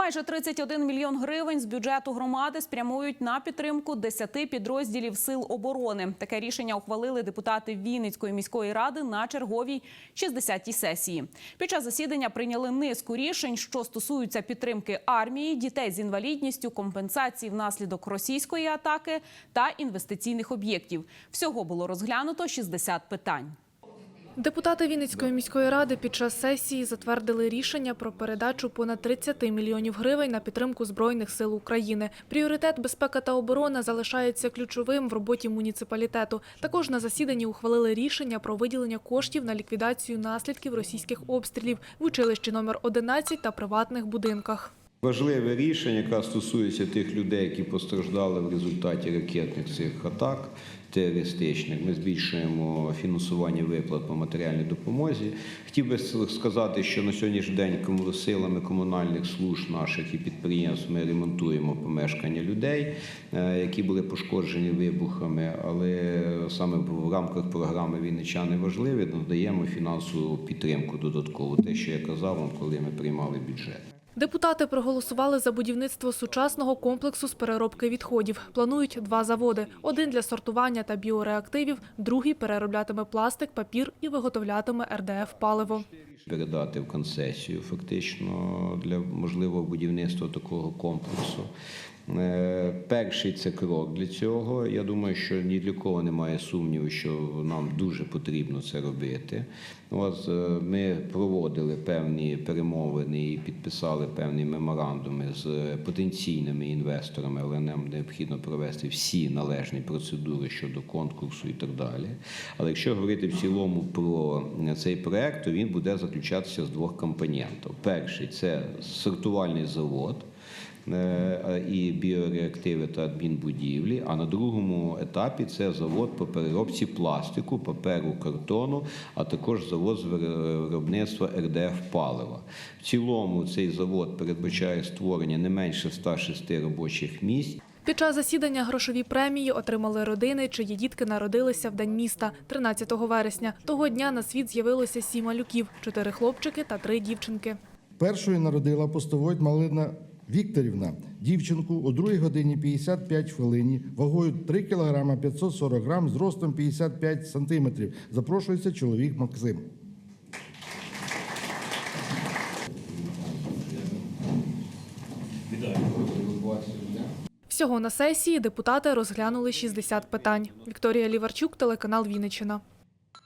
Майже 31 мільйон гривень з бюджету громади спрямують на підтримку 10 підрозділів сил оборони. Таке рішення ухвалили депутати Вінницької міської ради на черговій 60-й сесії. Під час засідання прийняли низку рішень, що стосуються підтримки армії, дітей з інвалідністю, компенсації внаслідок російської атаки та інвестиційних об'єктів. Всього було розглянуто 60 питань. Депутати Вінницької міської ради під час сесії затвердили рішення про передачу понад 30 мільйонів гривень на підтримку Збройних сил України. Пріоритет безпека та оборона залишається ключовим в роботі муніципалітету. Також на засіданні ухвалили рішення про виділення коштів на ліквідацію наслідків російських обстрілів в училищі номер 11 та приватних будинках. Важливе рішення, яке стосується тих людей, які постраждали в результаті ракетних цих атак терористичних. Ми збільшуємо фінансування виплат по матеріальній допомозі. Хотів би сказати, що на сьогоднішній день силами комунальних служб наших і підприємств ми ремонтуємо помешкання людей, е, які були пошкоджені вибухами, але саме в рамках програми Вінничани важливі надаємо фінансову підтримку додаткову. Те, що я казав вам, коли ми приймали бюджет. Депутати проголосували за будівництво сучасного комплексу з переробки відходів. Планують два заводи: один для сортування та біореактивів, другий перероблятиме пластик, папір і виготовлятиме РДФ паливо. передати в концесію фактично для можливого будівництва такого комплексу. Е, Перший це крок для цього. Я думаю, що ні для кого немає сумніву, що нам дуже потрібно це робити. От е, ми проводили певні перемовини і підписали певні меморандуми з потенційними інвесторами, але нам необхідно провести всі належні процедури щодо конкурсу і так далі. Але якщо говорити в цілому про цей проект, то він буде заключатися з двох компонентів. Перший це сортувальний завод. е, І біореактиви та адмінбудівлі. А на другому етапі це завод по переробці пластику, паперу, картону, а також завод з виробництва РДФ палива. В цілому цей завод передбачає створення не менше 106 робочих місць. Під час засідання грошові премії отримали родини, чиї дітки народилися в день міста 13 вересня. Того дня на світ з'явилося сім малюків: чотири хлопчики та три дівчинки. Першою народила постовойт Малина Вікторівна, дівчинку у 2 годині 55 хвилині, вагою 3 кг 540 грам, зростом 55 сантиметрів. Запрошується чоловік Максим. Всього на сесії депутати розглянули 60 питань. Вікторія Ліварчук, телеканал Вінниччина.